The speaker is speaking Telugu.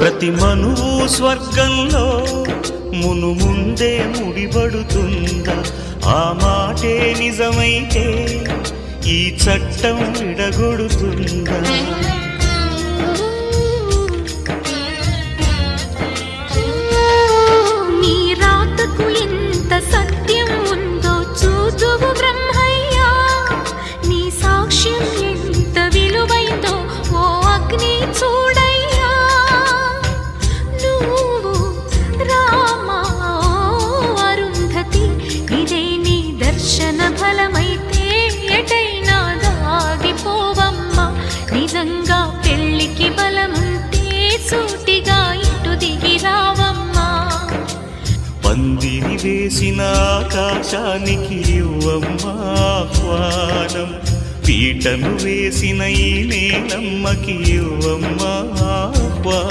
ప్రతి మనువు స్వర్గంలో మును ముందే ముడిపడుతుందా? ఆ మాటే నిజమైతే ఈ చట్టం విడగొడుతుందా? దర్శన ఎటైనా దాగిపోవమ్మా. నిజంగా పెళ్ళికి బలముంటే సూటిగా ఇటు దిగి రావమ్మా. పందిరి వేసిన ఆకాశానికి ఇవ్వమ్మా ఆహ్వానం. పీటను వేసిన ఈ నేలమ్మకి ఇవ్వమ్మా.